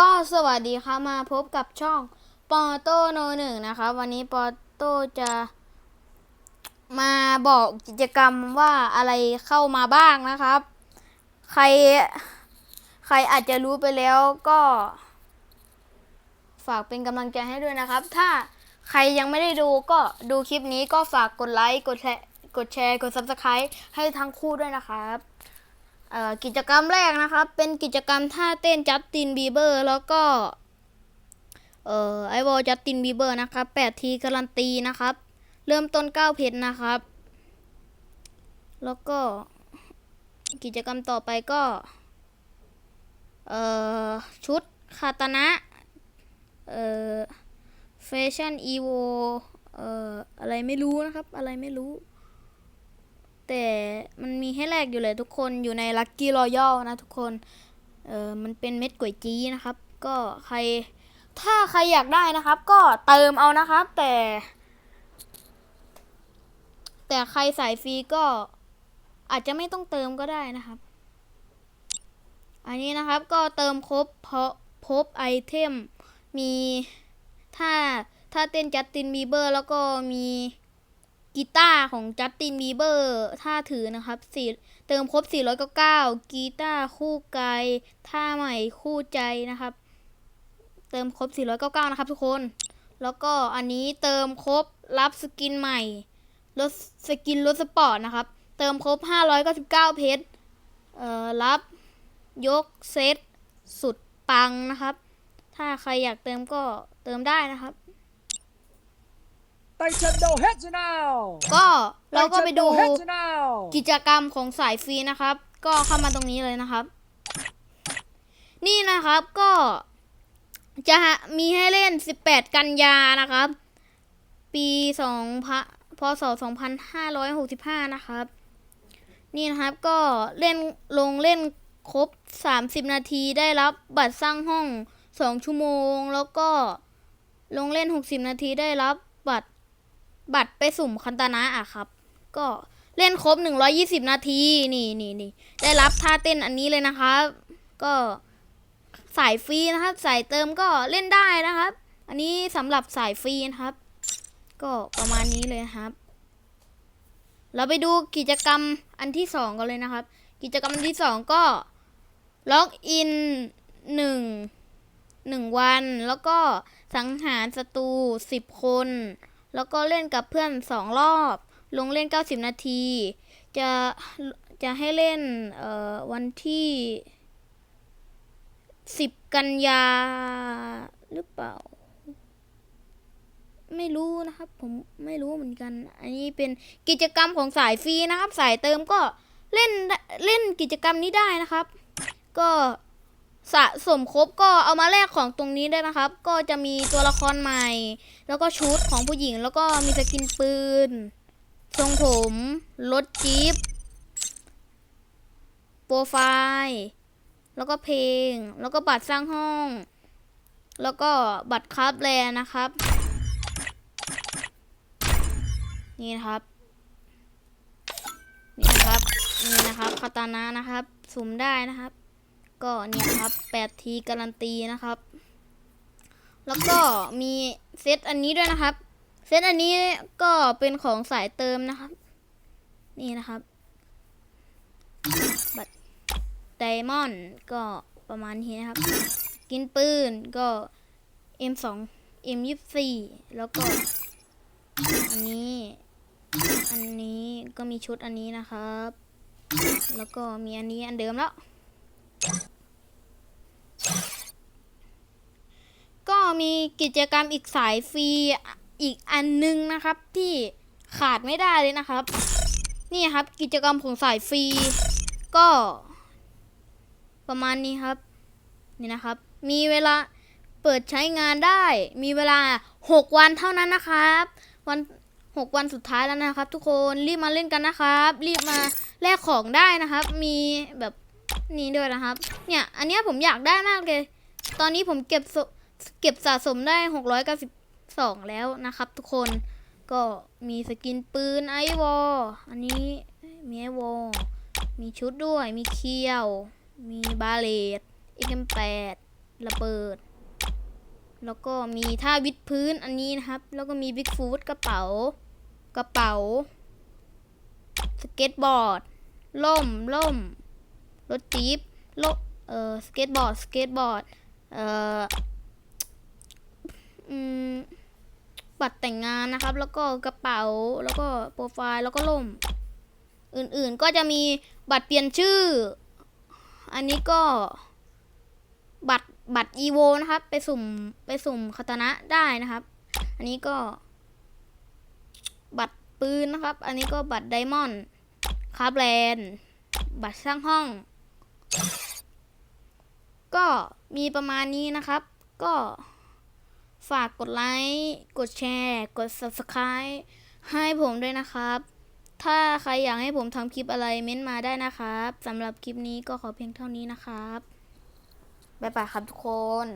ก็สวัสดีครับมาพบกับช่องปอโตโนหนึ่งนะครับ วันนี้ปอโตจะมาบอกกิจกรรมว่าอะไรเข้ามาบ้างนะครับ ใครใครอาจจะรู้ไปแล้วก็ ฝากเป็นกำลังใจให้ด้วยนะครับ ถ้าใครยังไม่ได้ดูก็ดูคลิปนี้ก็ฝากกดไลค์กดแชร์กดแชร์กด subscribe ให้ทั้งคู่ด้วยนะครับ กิจกรรมแรกนะครับ เป็นกิจกรรมท่าเต้นจัสตินบีเบอร์แล้วก็เอ่อไอวอลจัสตินบีเบอร์นะครับแปดทีการันตีนะครับ เริ่มต้นเก้าเพชรนะครับ แล้วก็กิจกรรมต่อไปก็ เอ่อ ชุดคาตานะเอ่อแฟชั่นอีโวเอ่ออะไรไม่รู้นะครับ อะไรไม่รู้ แต่มัน ให้แลกอยู่เลยทุกคนอยู่ในลั c กี้รอยัลนะทุกคน เออมันเป็นเม็ดก๋วยจี้นะครับ ก็ใคร ถ้าใครอยากได้นะครับ ก็เติมเอานะครับ แต่ แต่ใครสายฟรีก็อาจจะไม่ต้องเติมก็ได้นะครับ อันนี้นะครับก็เติมครบเพราะพบไอเทมมีถ้าถ้าเต้นจัสตินบีเบอร์ แล้วก็มี กีตาร์ของจัสตินบีเบอร์ถ้าถือนะครับสี่เติมครบ 499 กีตาร์คู่ไกลท่าใหม่คู่ใจนะครับ เติมครบ 499 นะครับทุกคน แล้วก็อันนี้เติมครบรับสกินใหม่รถสกินรถสปอร์ตนะครับ เติมครบ 599 เพชรเอ่อรับยกเซตสุดปังนะครับ ถ้าใครอยากเติมก็เติมได้นะครับ Nintendo Heads now ก็เราก็ไปดู Nintendo Heads now กิจกรรมของสายฟรีนะครับ ก็เข้ามาตรงนี้เลยนะครับ นี่นะครับก็จะมีให้เล่น 18 กันยานะครับ ปี2พะพศ2565 นะครับ นี่นะครับก็เล่นลงเล่นครบ 30 นาทีได้รับบัตรสร้างห้อง 2 ชั่วโมง แล้วก็ลงเล่น 60 นาทีได้รับบัตร บัตรไปสุ่มคันตนะอะครับ ก็เล่นครบ 120 นาที นี่นี่นี่ได้รับท่าเต้นอันนี้เลยนะครับ ก็สายฟรีนะครับสายเติมก็เล่นได้นะครับ อันนี้สำหรับสายฟรีนะครับ ก็ประมาณนี้เลยครับ เราไปดูกิจกรรมอันที่สองกันเลยนะครับ กิจกรรมอันที่สองก็ล็อกอินหนึ่งหนึ่งวัน แล้วก็สังหารศัตรูสิบคน แล้วก็เล่นกับเพื่อนสองรอบ ลงเล่น 90 นาที จะจะให้เล่นเอ่อวันที่ 10 กันยาหรือเปล่า ไม่รู้นะครับ ผมไม่รู้เหมือนกัน อันนี้เป็นกิจกรรมของสายฟรีนะครับ สายเติมก็เล่นเล่นกิจกรรมนี้ได้นะครับ ก็ สะสมครบก็เอามาแลกของตรงนี้ได้นะครับ ก็จะมีตัวละครใหม่ แล้วก็ชุดของผู้หญิง แล้วก็มีสกินปืน ทรงผมรถจี๊ปโปรไฟล์แล้วก็เพลง แล้วก็บัตรสร้างห้อง แล้วก็บัตรคราฟแลนด์นะครับ นี่นะครับ นี่นะครับ นี่นะครับคาตานะนะครับสุ่มได้นะครับ ก็เนี่ยครับแปดทีการันตีนะครับ แล้วก็มีเซตอันนี้ด้วยนะครับ เซตอันนี้ก็เป็นของสายเติมนะครับ นี่นะครับ บัตรไดมอนด์ก็ประมาณนี้นะครับ กินปืนก็ M2 M24 แล้วก็ อันนี้ อันนี้ก็มีชุดอันนี้นะครับ แล้วก็มีอันนี้อันเดิมแล้ว ก็ มีกิจกรรมอีกสายฟรีอีกอันนึงนะครับที่ขาดไม่ได้เลยนะครับ นี่ครับกิจกรรมของสายฟรีก็ ประมาณนี้ครับ นี่นะครับ มีเวลาเปิดใช้งานได้ มีเวลา 6 วันเท่านั้นนะครับ วัน 6 วันสุดท้ายแล้วนะครับ ทุกคนรีบมาเล่นกันนะครับ รีบมาแลกของได้นะครับ มีแบบนี้ด้วยนะครับ เนี่ย อันนี้ผมอยากได้มากเลย ตอนนี้ผมเก็บ เก็บสะสมได้หกร้อยเก้าสิบสองแล้วนะครับ ทุกคนก็มีสกินปืนไอวออันนี้มีไอวอมีชุดด้วยมีเคียว มีบาเลตเอ็มแปดระเบิด แล้วก็มีท่าวิดพื้นอันนี้นะครับ แล้วก็มีบิ๊กฟูดกระเป๋ากระเป๋า สเก็ตบอร์ด ล่มล่มรถจี๊ปรถเออสเก็ตบอร์ด สเก็ตบอร์ด เอ่อม บัตรแต่งงานนะครับ แล้วก็กระเป๋าแล้วก็โปรไฟล์แล้วก็ล่ม อื่นๆก็จะมีบัตรเปลี่ยนชื่อ อันนี้ก็บัตรบัตรอีโวนะครับ ไปสุ่มไปสุ่มคาตานะได้นะครับ อันนี้ก็ บัตรปืนนะครับ อันนี้ก็บัตรไดมอนด์คาร์แบรนบัตรสร้างห้อง ก็มีประมาณนี้นะครับ ก็ ฝากกดไลค์ กดแชร์ กด subscribe ให้ผมด้วยนะครับ ถ้าใครอยากให้ผมทำคลิปอะไรเม้นต์มาได้นะครับสำหรับคลิปนี้ก็ขอเพียงเท่านี้นะครับ บ๊ายบายครับทุกคน